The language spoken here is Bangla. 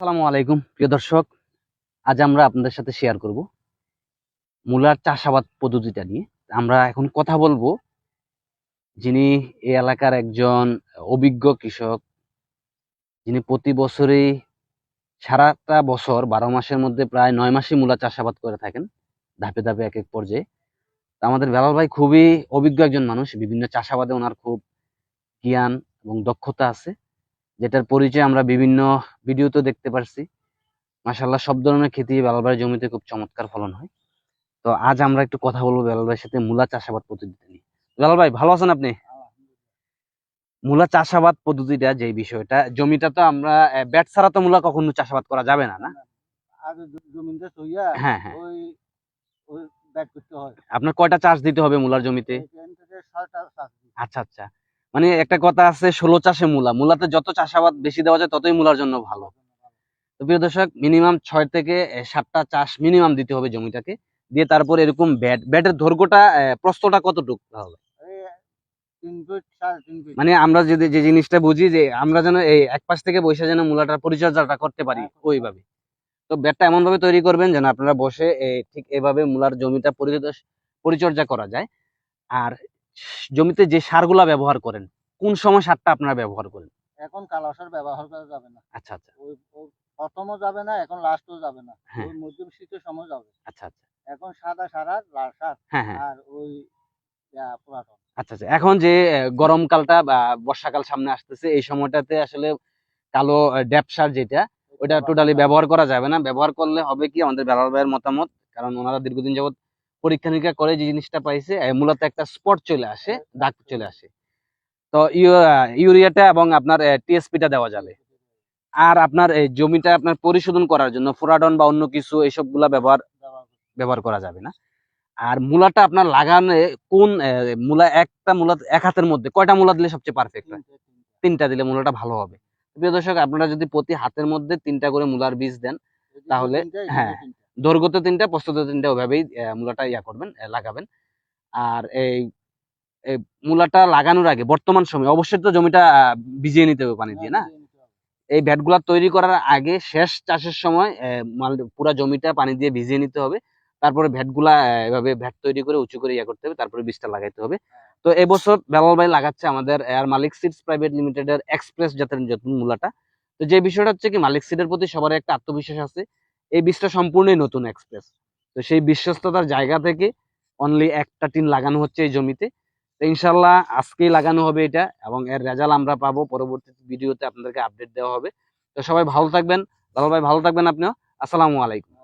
আসসালামু আলাইকুম, প্রিয় দর্শক। আজ আমরা আপনাদের সাথে শেয়ার করব মূলার চাষাবাদ পদ্ধতিটা নিয়ে। আমরা এখন কথা বলব যিনি এই এলাকার একজন অভিজ্ঞ কৃষক, যিনি প্রতি বছরই সারাটা বছর বারো মাসের মধ্যে প্রায় নয় মাসে মূলা চাষাবাদ করে থাকেন, ধাপে ধাপে এক এক পর্যায়ে। তো আমাদের বেলাল ভাই খুবই অভিজ্ঞ একজন মানুষ, বিভিন্ন চাষাবাদে ওনার খুব জ্ঞান এবং দক্ষতা আছে। যেটার পরিচয় আমরা বিভিন্ন ভিডিওতে দেখতে পারছি। মাশাল্লাহ সব ধরনের খেতে বেলাল জমিতে খুব চমৎকার ফলন হয়। তো আজ আমরা একটু কথা বলব বেলাল ভাইয়ের সাথে মূলা চাষাবাদ পদ্ধতি নিয়ে। বেলাল ভাই ভালো আছেন আপনি? মূলা চাষাবাদ পদ্ধতিটা যে বিষয়টা জমিটা তো আমরা ব্যাট ছাড়া তো মূলা কখনো চাষাবাদ করা যাবে না না? হ্যাঁ হ্যাঁ। ওই ওই ব্যাট আপনার কয়টা চাষ দিতে হবে মূলার জমিতে। আচ্ছা আচ্ছা। মানে একটা কথা আছে ষোলো চাষে মূলা। মূলাতে যত চাষাবাদ বেশি দেওয়া যায় ততই মূলার জন্য ভালো। তো প্রিয় দর্শক মিনিমাম ছয় থেকে সাতটা চাষ মিনিমাম দিতে হবে জমিটাকে। দিয়ে তারপর এরকম ব্যাট ব্যাটের দৈর্ঘ্যটা আহ, প্রস্থটা কতটুকু হবে মানে আমরা যদি যে জিনিসটা বুঝি যে আমরা যেন এই এক পাশ থেকে বসে যেন মূলাটার পরিচর্যাটা করতে পারি হ্যাঁ, ওইভাবে। তো ব্যাটটা এমন ভাবে তৈরি করবেন যেন আপনারা বসে ঠিক এভাবে মূলার জমিটা পরিচর্যা পরিচর্যা করা যায়। আর জমিতে যে সারগুলা ব্যবহার করেন কোন সময় সারটা আপনারা ব্যবহার করেন? এখন কালো সার ব্যবহার করা যাবে না। আচ্ছা আচ্ছা। ওই প্রথমও যাবে না এখন লাস্টও যাবে না। হ্যাঁ। ওই মধ্যম শীতের সময় যাবে। আচ্ছা আচ্ছা। এখন সাদা সার আর লাল সার হ্যাঁ হ্যাঁ। আর ওই পুরাতন। আচ্ছা আচ্ছা। এখন যে গরমকালটা বা বর্ষাকাল সামনে আসতেছে এই সময়টাতে আসলে কালো ড্যাপ সার যেটা ওটা টোটালি ব্যবহার করা যাবে না। ব্যবহার করলে হবে কি আমাদের বেলাল ভাইয়ের মতামত কারণ ওনারা দীর্ঘদিন যাবত পরীক্ষা নিরীক্ষা করে যে জিনিসটা পাইছে মূলত একটা স্পট চলে আসে দাগ চলে আসে। তো ইউ- ইউরিয়াটা এবং আপনার টিএসপিটা দেওয়া যাবে। আর আপনার এই জমিটা আপনার পরিশোধন করার জন্য ফোরাডন বা অন্য কিছু এইসবগুলা ব্যবহার ব্যবহার করা যাবে না। আর মূলাটা আপনার লাগানে কোন মূলা একটা মূলা এক হাতের মধ্যে কয়টা মূলা দিলে সবচেয়ে পারফেক্ট হয়? তিনটে, দিলে মূলাটা ভালো হবে। প্রিয় দর্শক আপনারা যদি প্রতি হাতের মধ্যে তিনটা করে মূলার বীজ দেন তাহলে, হ্যাঁ। দৈর্ঘ্যতে তিনটা প্রস্তুত তিনটা ওইভাবেই মূলাটা ইয়া করবেন লাগাবেন। আর এই মূলাটা লাগানোর আগে বর্তমান সময় অবশ্যই তো জমিটা ভিজিয়ে নিতে হবে পানি দিয়ে না? এই ভ্যাটগুলা তৈরি করার আগে শেষ চাষের সময় মাল পুরা জমিটা পানি দিয়ে ভিজিয়ে নিতে হবে। তারপরে ভ্যাটগুলা এভাবে ভ্যাট তৈরি করে উঁচু করে ইয়া করতে হবে তারপরে বীজটা লাগাইতে হবে। তো এবছর বেলাল ভাই লাগাচ্ছে আমাদের এয়ার মালিক সিডস প্রাইভেট লিমিটেডের এক্সপ্রেস জাতের নতুন মূলাটা। তো যে বিষয়টা হচ্ছে কি মালিক সিডের প্রতি সবার একটা আত্মবিশ্বাস আছে এই বীজটা সম্পূর্ণই নতুন এক্সপ্রেস। তো সেই বিশ্বস্ততার জায়গা থেকে অনলি একটা টিন লাগানো হচ্ছে এই জমিতে। ইনশাল্লাহ আজকেই লাগানো হবে এটা এবং এর রেজাল্ট আমরা পাবো। পরবর্তী ভিডিওতে আপনাদেরকে আপডেট দেওয়া হবে। তো সবাই ভালো থাকবেন। ভালো ভাই, ভালো থাকবেন আপনিও। আসসালামু আলাইকুম।